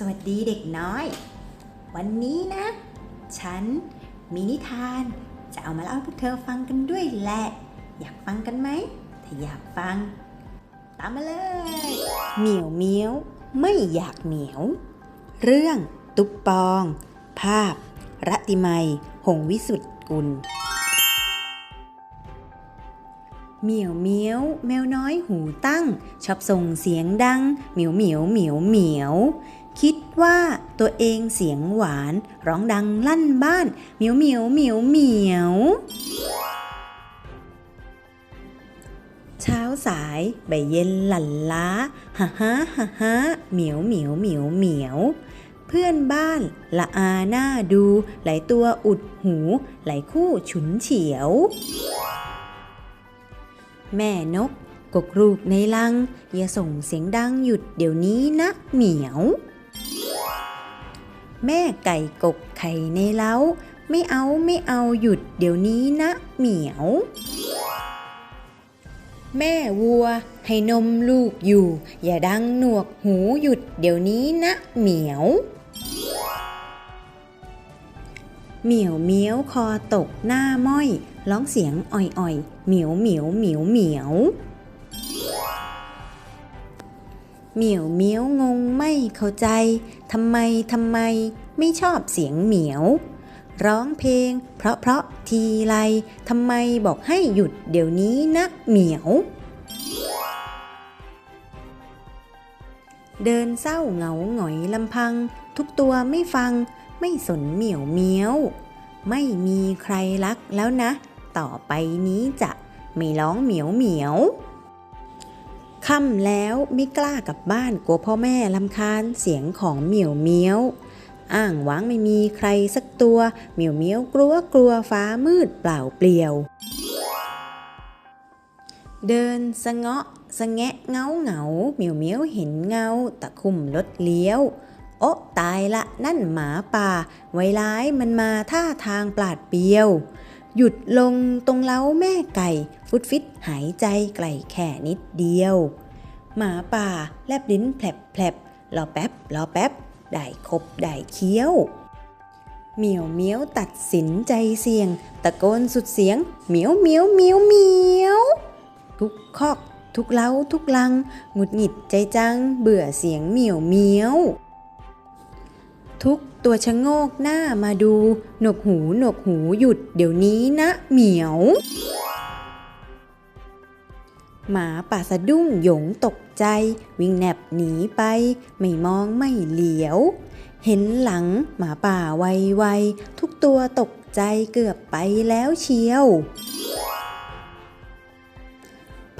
สวัสดีเด็กน้อย วันนี้นะ ฉันมีนิทานจะเอามาเล่าให้พวกเธอฟังกันด้วยแหละ อยากฟังกันไหม ถ้าอยากฟัง ตามมาเลยเหมียวเมียวไม่อยากเหนียว เรื่องตุ๊กปอง ภาพ รัติไมยหงวิสุทธ์กุลเหมียวเมียวแมวน้อยหูตั้ง ชอบส่งเสียงดัง เหมียวเหมียวเหมียวเหมียว คิดว่าตัวเองเสียงหวาน ร้องดังลั่นบ้านเหมียวเหมียวเหมียวเหมียวเช้าสายใบเย็นหลั่นล้าฮ่าฮ่าฮ่าฮ่าเหมียวเหมียวเหมียวเหมียวเพื่อนบ้านละอาหน้าดูไหลายตัวอุดหูไหลายคู่ฉุนเฉียว แม่นกกกรูกในลัง อย่าส่งเสียงดังหยุดเดี๋ยวนี้นะเหมียว แม่ไก่กกไข่ในเล้า ไม่เอาไม่เอาหยุดเดี๋ยวนี้นะเหมียว แม่วัวให้นมลูกอยู่ อย่าดังหนวกหูหยุดเดี๋ยวนี้นะเหมียวเหมียวเมียวคอตกหน้าม้อย ร้องเสียงอ่อยๆเหมียวเหมียวเหมียวเหมียว เหมียวเมียวงงไม่เข้าใจทำไมทำไมไม่ชอบเสียงเหมียว ร้องเพลง เพราะเพราะทีไรทำไมบอกให้หยุดเดี๋ยวนี้นะเหมียว เดินเศร้าเหงาหงอยลำพัง ทุกตัวไม่ฟัง ไม่สนเหมียวเมียว ไม่มีใครรักแล้วนะ ต่อไปนี้จะไม่ร้องเหมียวเหมียว ค่ำแล้วไม่กล้ากลับบ้านกลัวพ่อแม่ลำคาญเสียงของเหมียวเมียวอ้างหวังไม่มีใครสักตัวเหมียวเมียวกลัวกลัวฟ้ามืดเปล่าเปลี่ยว เดินสะเงาะสะแงะเงาเหงาเหมียวเมียวเห็นเงา ตะคุ่มรถเลี้ยว โอ๊ะตายละนั่นหมาป่า ไวร้ายมันมาท่าทางปลาดเปียว หยุดลงตรงเล้าแม่ไก่ ฟุดฟิตหายใจไกลแค่นิดเดียว หมาป่าแลบลิ้นแผลบแผลบรอแป๊บรอแป๊บ ได้คบได้เคี้ยว เหมียวเมียวตัดสินใจเสี่ยง ตะโกนสุดเสียง เหมียวเหมียวเหมียวเหมียวทุกคอก ทุกเล้าทุกลังหงุดหงิดใจจัง เบื่อเสียงเหมียวเมียว ทุกตัวชะโงกหน้ามาดู หนกหูหนกหูหยุดเดี๋ยวนี้นะเหมียว หมาป่าสะดุ้งหยงตกใจ วิ่งแนบหนีไป ไม่มองไม่เหลียว เห็นหลังหมาป่าไวๆทุกตัวตกใจเกือบไปแล้วเชียว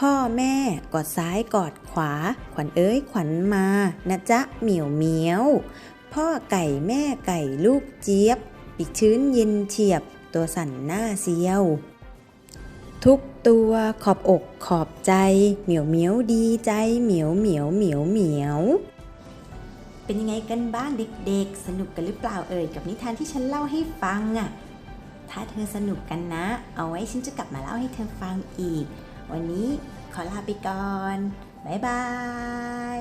พ่อแม่กอดซ้ายกอดขวา ขวัญเอ้ยขวัญมา นะจ๊ะเหมียวเหมียว พ่อไก่แม่ไก่ลูกเจี๊ยบ ปีกชื้นเย็นเฉียบ ตัวสั่นหน้าเซียว ทุกตัวขอบอกขอบใจ เหมียวเหมียวดีใจ เหมียวเหมียวเหมียวเหมียวเป็นยังไงกันบ้างเด็กๆ สนุกกันหรือเปล่าเอ่ยกับนิทานที่ฉันเล่าให้ฟังอะ่ะถ้าเธอสนุกกันนะ เอาไว้ฉันจะกลับมาเล่าให้เธอฟังอีก วันนี้ขอลาไปก่อน บ๊ายบาย